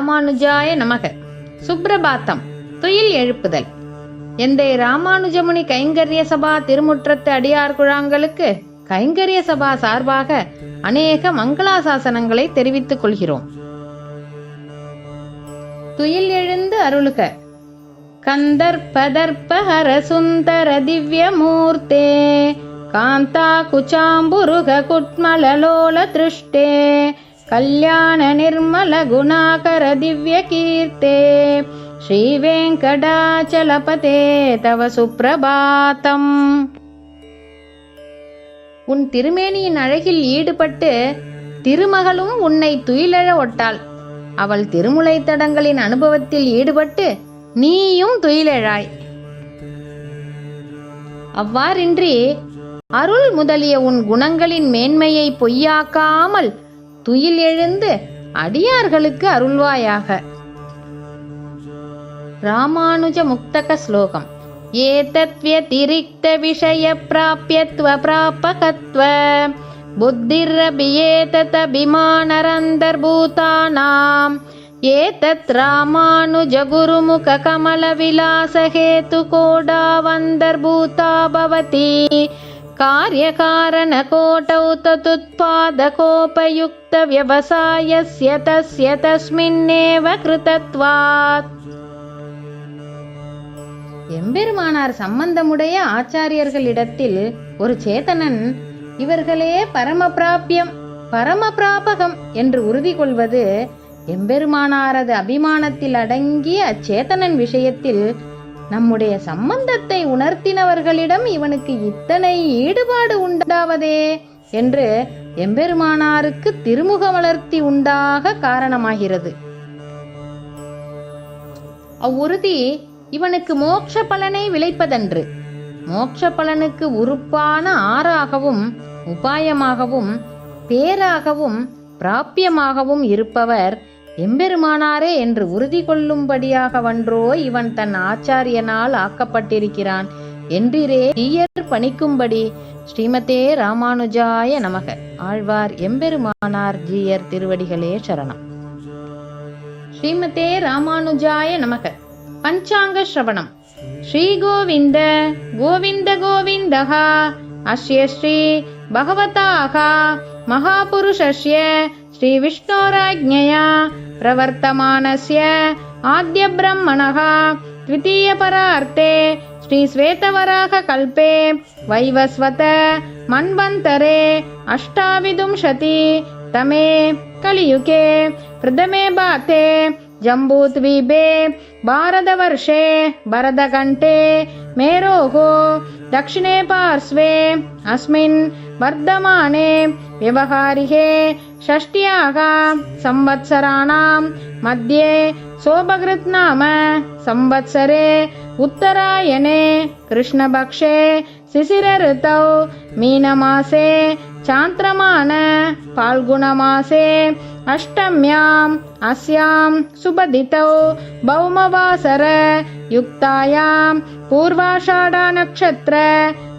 ராமானுஜாய நமக. சுப்ரபாத்தம். துயில் எழுப்புதல். எந்தை ராமானுஜமுனி கைங்கரிய சபா திருமுற்றத்து அடியார் குழாங்களுக்கு கைங்கரிய சபா சார்பாக அநேக மங்களாசாசனங்களை தெரிவித்துக் கொள்கிறோம். துயில் எழுந்து அருளுக. கந்தர்பதர்பஹர சுந்தர திவ்ய மூர்த்தே காந்தா குச்சாம்புருக குட்மலலோல திருஷ்டே கல்யாண நிர்மல குணாகர திவ்ய கீர்த்தே. ஸ்ரீ வெங்கடாச்சலபதே தவ சுப்ரபாதம் உன் திருமேனியின் அழகில் ஈடுபட்டு திருமகளும் உன்னை துயிலழ ஒட்டாள். அவள் திருமுலை தடங்களின் அனுபவத்தில் ஈடுபட்டு நீயும் துயிலெழாய். அவ்வாறின்றி அருள் முதலிய உன் குணங்களின் மேன்மையை பொய்யாக்காமல் துயில் எழுந்து அடியார்களுக்கு அருள்வாயாக ராமானுஜ முக்தக ஸ்லோகம் ஏதத்வ்யதிரிக்த விஷய பிராப்யத்வ பிராபகத்வ बुद्धिरभियेततभिमानरन्तर्भूतानाम् एतत् रामानुजगुरुमुखकमलविलासहेतुकोडावन्तर्भूता भवति कार्यकारणकोटौ ततुत्पादकोपयुक्तव्यवसायस्य तस्य तस्मिन्नेव कृतत्वात् எம்பெருமானார் சம்பந்தமுடைய ஆச்சாரியர்களிடத்தில் ஒரு சேத்தனன் இவர்களே பரமபிராபியம் பரமபிராபகம் என்று உறுதி கொள்வது எம்பெருமானாரது அபிமானத்தில் அடங்கிய அச்சேதனன் விஷயத்தில் நம்முடைய சம்பந்தத்தை உணர்த்தினவர்களிடம் இவனுக்கு இத்தனை ஈடுபாடு உண்டாவதே என்று எம்பெருமானாருக்கு திருமுக வளர்த்தி உண்டாக காரணமாகிறது. அவ்வுறுதி இவனுக்கு மோட்ச பலனை விளைப்பதன்று. மோட்ச பலனுக்கு உறுப்பான ஆறாகவும் உபாயமாகவும் பேராகவும் பிராப்பியமாகவும் இருப்பவர் எம்பெருமானாரே என்று உறுதி கொள்ளும்படியாக வன்றோ இவன் தன் ஆச்சாரியனால் ஆக்கப்பட்டிருக்கிறான். என்றிரே தீயர் பணிக்கும்படி ஸ்ரீமதே ராமானுஜாய நமக. ஆழ்வார் எம்பெருமானார் ஜீயர் திருவடிகளே சரணம். ஸ்ரீமதே ராமானுஜாய நமக. பஞ்சாங்க ஸ்ரவணம். ஸ்ரீ கோவிந்த கோவிந்த கோவிந்தः அஸ்ய ஸ்ரீ பகவதாக மகாபுருஷஸ்ய ஸ்ரீ प्रवर्तमानस्य आद्यब्रह्मणः द्वितीयपरार्थे श्रीश्वेतवराहकल्पे वैवस्वत मन्वन्तरे अष्टाविदुंशति तमे कलियुगे प्रथमे बाते जम्बूद्वीपे भारतवर्षे भरदकण्ठे मेरोः दक्षिणे पार्श्वे अस्मिन् वर्धमाने व्यवहारिहे षष्ट्याः संवत्सराणां मध्ये सोपकृत् नाम संवत्सरे उत्तरायणे कृष्णपक्षे शिशिरऋतौ मीनमासे चान्द्रमान फाल्गुणमासे अष्टम्याम् अस्यां सुबदितौ भौमवासर युक्तायां पूर्वाषाढानक्षत्र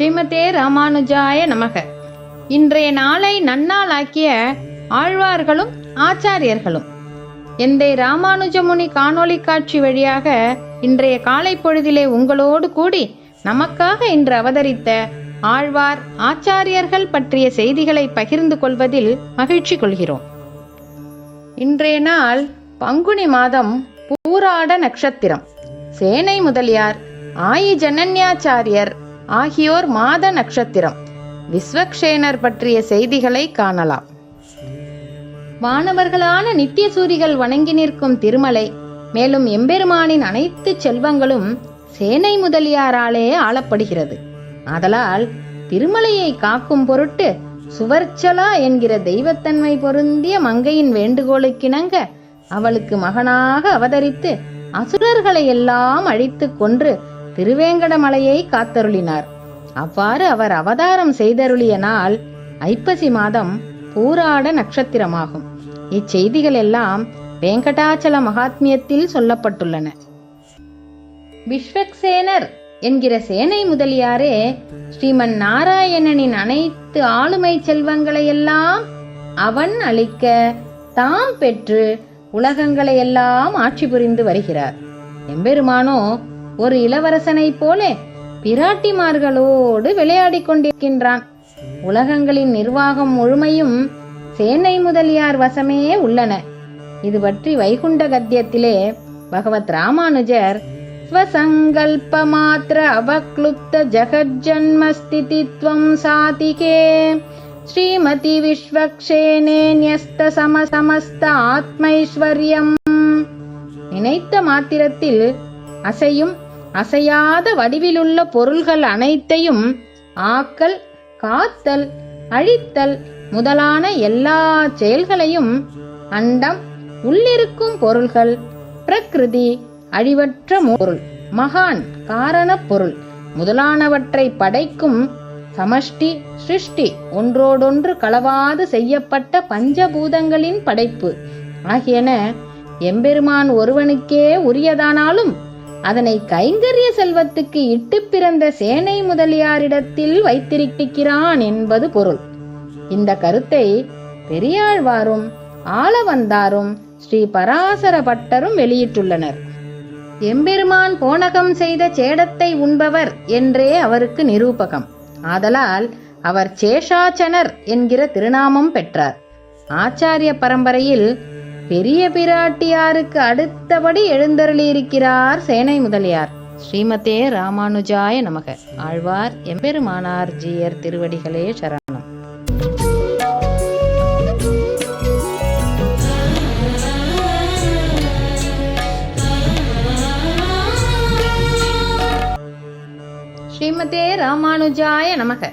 ஸ்ரீமதே ராமானுஜாய நமக. இன்றைய நாளை நன்னாளாக்கிய ஆழ்வார்களும் ஆச்சாரியர்களும். எந்தை ராமானுஜமுனி காணொளி காட்சி வழியாக இன்றைய காலை பொழுதிலே உங்களோடு கூடி நமக்காக இன்று அவதரித்த ஆழ்வார் ஆச்சாரியர்கள் பற்றிய செய்திகளை பகிர்ந்து கொள்வதில் மகிழ்ச்சி கொள்கிறோம். இன்றைய நாள் பங்குனி மாதம் பூராட நட்சத்திரம். சேனை முதலியார் ஆயி ஜனன்யாச்சாரியர் ஆகியோர் மாத நட்சத்திரம். விஸ்வக்ஷேனர் பற்றிய செய்திகளை காணலாம். வானவர்களான நித்திய சூரிகள் வணங்கி நிற்கும் திருமலை மேலும் எம்பெருமானின் அனைத்து செல்வங்களும் சேனை முதலியாராலே ஆளப்படுகிறது. ஆதலால் திருமலையை காக்கும் பொருட்டு சுவர்ச்சலா என்கிற தெய்வத்தன்மை பொருந்திய மங்கையின் வேண்டுகோளுக்கிணங்க அவளுக்கு மகனாக அவதரித்து அசுரர்களை எல்லாம் அழித்து கொன்று திருவேங்கடமலையை காத்தருளினார். அவ்வாறு அவர் அவதாரம் செய்தருளிய நாள் ஐப்பசி மாதம் பூராட நட்சத்திரமாகும். இச்செய்திகள் எல்லாம் வேங்கடாச்சல மகாத்மியத்தில் சொல்லப்பட்டுள்ளன. விஸ்வக்சேனர் என்கிற சேனை முதலியாரே ஸ்ரீமன் நாராயணனின் அனைத்து ஆளுமை செல்வங்களை எல்லாம் அவன் அளிக்க தாம் பெற்று உலகங்களை எல்லாம் ஆட்சி புரிந்து வருகிறார். எம்பெருமானோ ஒரு இளவரசனைப் போல பிராட்டிமார்களோடு விளையாடிக் கொண்டிருக்கின்றான். உலகங்களின் நிர்வாகம் முழுமையும் சேனை முதலியார் வசமே உள்ளன. இது பற்றி வைகுண்ட கத்தியத்திலே பகவத் ராமானுஜர் ஸ்வசங்கல்ப மாத்திர அவக்ளுப்த ஜகஜன்மஸ்திதித்வம் சாதிகே ஸ்ரீமதி விஸ்வக்ஷேனே நியஸ்த சம சமஸ்த ஆத்மைஸ்வர்யம். நினைத்த மாத்திரத்தில் அசையும் அசையாத வடிவிலுள்ள பொருள்கள் அனைத்தையும் ஆக்கல் காத்தல் அழித்தல் முதலான எல்லா செயல்களையும் அண்டம் உள்ளிருக்கும் பொருள்கள் பிரகிருதி அழிவற்ற பொருள் மகான் காரணப் பொருள் முதலானவற்றை படைக்கும் சமஷ்டி சிருஷ்டி ஒன்றோடொன்று களவாது செய்யப்பட்ட பஞ்சபூதங்களின் படைப்பு. ஆகியன எம்பெருமான் ஒருவனுக்கே உரியதானாலும் அதனை கைங்கரிய செல்வத்துக்கு இட்டு பிறந்த சேனை முதலியாரிடத்தில் வைத்திருக்கிறான் என்பது பொருள். இந்த கருத்தை பெரியாழ்வாரும் ஆளவந்தாரும் ஸ்ரீ பராசர பட்டரும் வெளியிட்டுள்ளனர். எம்பெருமான் போனகம் செய்த சேடத்தை உண்பவர் என்றே அவருக்கு நிரூபகம். ஆதலால் அவர் சேஷாச்சனர் என்கிற திருநாமம் பெற்றார். ஆச்சாரிய பரம்பரையில் பெரிய பிராட்டியாருக்கு அடுத்தபடி எழுந்தருளியிருக்கிறார் சேனை முதலியார். ஸ்ரீமதே ராமானுஜாய நமக. ஆழ்வார் எம்பெருமானார் ஜீயர் திருவடிகளே சரணம். ஸ்ரீமதே ராமானுஜாய நமக.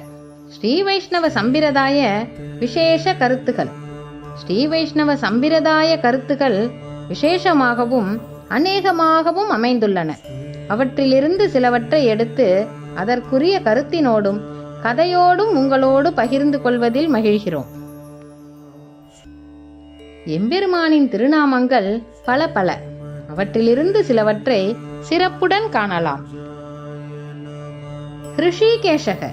ஸ்ரீ வைஷ்ணவ சம்பிரதாய விசேஷ கருத்துகள் ஸ்ரீ வைஷ்ணவ சம்பிரதாய கருத்துகள் விசேஷமாகவும் அநேகமாகவும் அமைந்துள்ளன. அவற்றிலிருந்து சிலவற்றை எடுத்து அதற்குரிய கருத்தினோடும் கதையோடும் உங்களோடு பகிர்ந்து கொள்வதில் மகிழ்கிறோம். எம்பெருமானின் திருநாமங்கள் பல பல. அவற்றிலிருந்து சிலவற்றை சிறப்புடன் காணலாம். ரிஷிகேஷக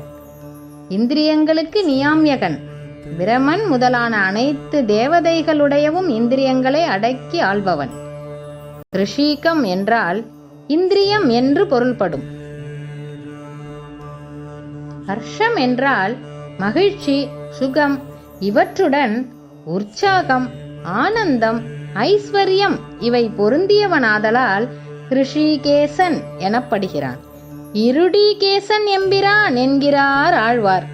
இந்திரியங்களுக்கு நியாமியகன் பிரமன் முதலான அனைத்து தேவதைகளுடையவும் இந்திரியங்களை அடக்கி ஆள்பவன். ரிஷீகம் என்றால் இந்திரியம் என்று பொருள்படும். ஹர்ஷம் என்றால் மகிழ்ச்சி சுகம் இவற்றுடன் உற்சாகம் ஆனந்தம் ஐஸ்வர்யம் இவை பொருந்தியவனாதலால் ரிஷிகேசன் எனப்படுகிறான். இருடிகேசன் எம்பிரான் என்கிறார் ஆழ்வார்.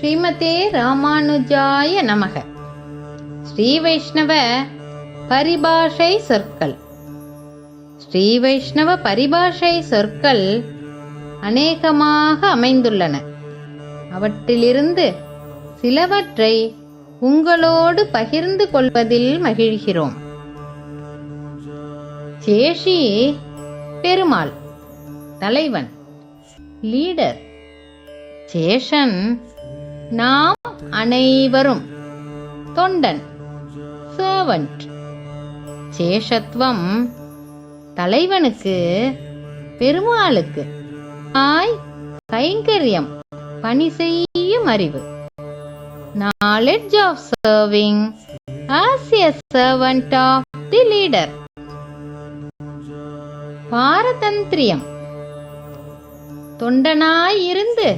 ஸ்ரீமதே ராமானுஜாய நமக. ஸ்ரீ வைஷ்ணவ பரிபாஷை சொற்கள். ஸ்ரீ வைஷ்ணவ பரிபாஷை சொற்கள் அநேகமாக அமைந்துள்ளன. அவற்றிலிருந்து சிலவற்றை உங்களோடு பகிர்ந்து கொள்வதில் மகிழ்கிறோம். சேஷி பெருமாள் தலைவன் லீடர் சேஷன் நாம் அனைவரும் தொண்டன் சர்வன்ட் சேஷத்துவம் தலைவனுக்கு பெருமாளுக்கு. ஆய் கைங்கரியம் பணி செய்யும் அறிவு. Knowledge of serving as a servant of the leader பாரதந்திரியம். தொண்டனாய் இருந்து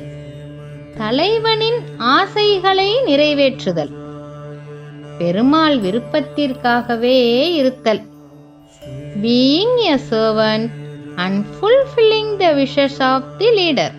தலைவனின் ஆசைகளை நிறைவேற்றுதல். பெருமாள் விருப்பத்திற்காகவே இருத்தல். Being a servant and fulfilling the wishes of the leader